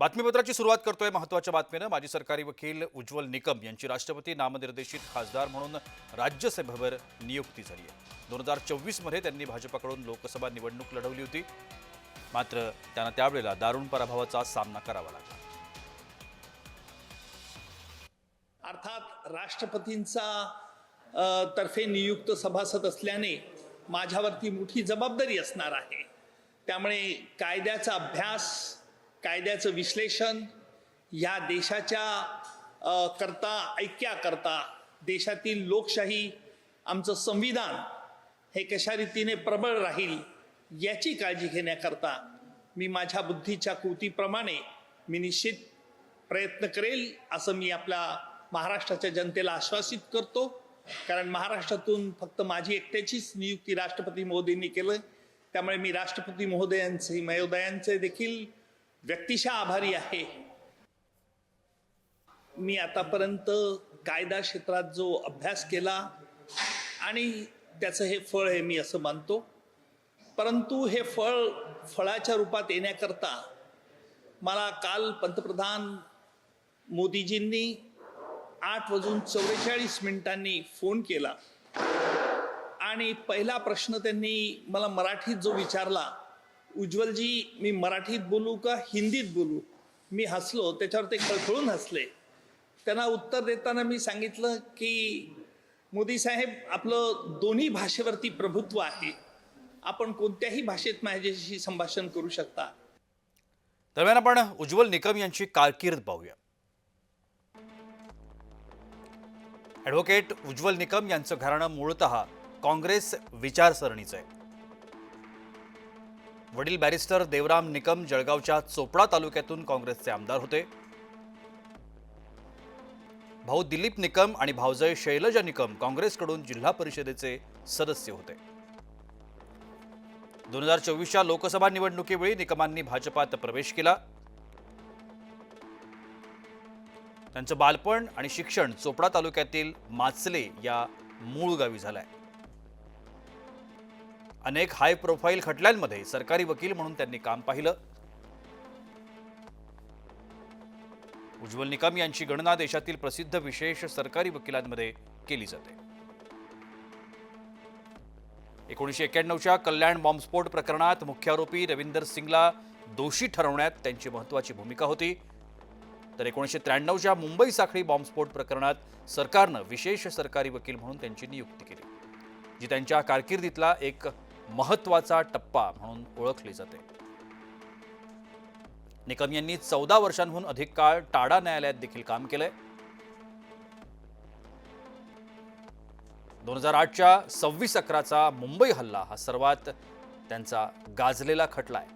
बातमीपत्राची सुरुवात करतोय महत्त्वाच्या बातमीनं. माजी सरकारी वकील उज्ज्वल निकम यांची राष्ट्रपती नामनिर्देशित खासदार म्हणून राज्यसभेवर नियुक्ती झाली आहे दोन हजार चोवीसमध्ये त्यांनी भाजपाकडून लोकसभा निवडणूक लढवली होती. मात्र त्यांना त्यावेळेला दारुण पराभवाचा सामना करावा लागला. अर्थात राष्ट्रपतींचा तर्फे नियुक्त सभासद असल्याने माझ्यावरती मोठी जबाबदारी असणार आहे. त्यामुळे कायद्याचा अभ्यास कायद्याचं विश्लेषण ह्या देशाच्या अ, करता ऐक्याकरता देशातील लोकशाही आमचं संविधान हे कशा रीतीने प्रबळ राहील याची काळजी घेण्याकरता मी माझ्या बुद्धीच्या कृतीप्रमाणे मी निश्चित प्रयत्न करेल असं मी आपल्या महाराष्ट्राच्या जनतेला आश्वासित करतो. कारण महाराष्ट्रातून फक्त माझी एकट्याचीच नियुक्ती राष्ट्रपती मोदींनी केलं. त्यामुळे मी राष्ट्रपती महोदयांचे महोदयांचे देखील व्यक्तिशः आभारी आहे. मी आतापर्यंत कायदा क्षेत्रात जो अभ्यास केला आणि त्याचं हे फळ आहे मी असं मानतो. परंतु हे फळ फळाच्या रूपात येण्याकरता मला काल पंतप्रधान मोदीजींनी आठ वाजून चौवेचाळीस मिनिटांनी फोन केला. आणि पहिला प्रश्न त्यांनी मला मराठीत जो विचारला उज्ज्वलजी मी मराठीत बोलू का हिंदीत बोलू? मी हसलो त्याच्यावर ते खळखळून हसले. त्यांना उत्तर देताना मी सांगितलं की मोदी साहेब आपलं दोन्ही भाषेवरती प्रभुत्व आहे. आपण कोणत्याही भाषेत माझ्याशी संभाषण करू शकता. दरम्यान आपण उज्ज्वल निकम यांची कारकीर्द पाहूया. ॲडव्होकेट उज्ज्वल निकम यांचं घराणं मूळतः काँग्रेस विचारसरणीचं आहे. वडील बॅरिस्टर देवराम निकम जळगावच्या चोपडा तालुक्यातून काँग्रेसचे आमदार होते. भाऊ दिलीप निकम आणि भाऊजय शैलजा निकम काँग्रेसकडून जिल्हा परिषदेचे सदस्य होते. दोन हजार चोवीसच्या लोकसभा निवडणुकीवेळी निकमांनी भाजपात प्रवेश केला. त्यांचं बालपण आणि शिक्षण चोपडा तालुक्यातील माचले या मूळ गावी झालंय. अनेक हाय प्रोफाईल खटल्यांमध्ये सरकारी वकील म्हणून त्यांनी काम पाहिलं. उज्ज्वल निकम यांची गणना देशातील प्रसिद्ध विशेष सरकारी वकिलांमध्ये केली जाते. एकोणीसशे एक्क्याण्णवच्या कल्याण बॉम्बस्फोट प्रकरणात मुख्य आरोपी रविंदर सिंगला दोषी ठरवण्यात त्यांची महत्वाची भूमिका होती. तर एकोणीसशे त्र्याण्णवच्या मुंबई साखळी बॉम्बस्फोट प्रकरणात सरकारनं विशेष सरकारी वकील म्हणून त्यांची नियुक्ती केली. जी त्यांच्या कारकिर्दीतला एक महत्त्वाचा टप्पा म्हणून ओळखली जाते. निकम यांनी चौदा वर्षांहून अधिक काळ टाडा न्यायालयात देखील काम केलंय. दोन हजार आठच्या सव्वीस अकराचा मुंबई हल्ला हा सर्वात त्यांचा गाजलेला खटला आहे.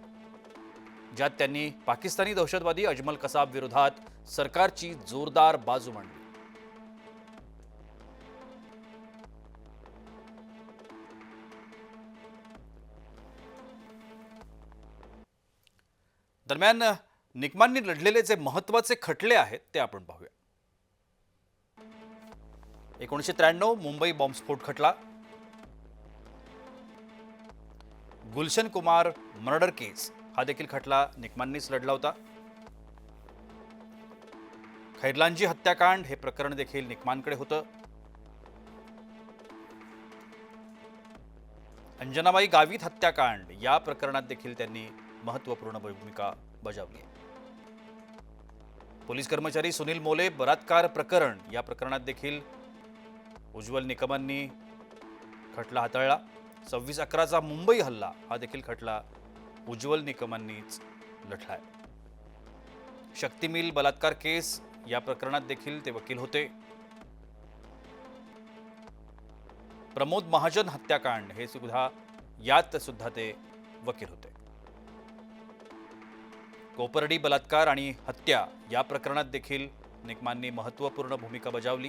ज्यात त्यांनी पाकिस्तानी दहशतवादी अजमल कसाब विरोधात सरकारची जोरदार बाजू मांडली. दरम्यान निकमांनी लढलेले जे महत्त्वाचे खटले आहेत ते आपण पाहूया. एकोणीसशे त्र्याण्णव मुंबई बॉम्बस्फोट खटला. गुलशन कुमार मर्डर केस हा देखील खटला निकमांनीच लढला होता. खैरलांजी हत्याकांड हे प्रकरण देखील निकमांकडे होतं. अंजनाबाई गावित हत्याकांड या प्रकरणात देखील त्यांनी महत्त्वपूर्ण भूमिका बजावली आहे. पोलीस कर्मचारी सुनील मोले बलात्कार प्रकरण या प्रकरणात देखील उज्ज्वल निकमांनी खटला हाताळला. सव्वीस अकराचा मुंबई हल्ला हा देखील खटला उज्ज्वल निकमांनीच लढलाय शक्ती मिल बलात्कार केस या प्रकरणात देखील ते वकील होते. प्रमोद महाजन हत्याकांड हे सुद्धा यात सुद्धा ते वकील होते. कोपर्डी बलात्कार आणि हत्या या प्रकरणात देखील निकमांनी महत्त्वपूर्ण भूमिका बजावली.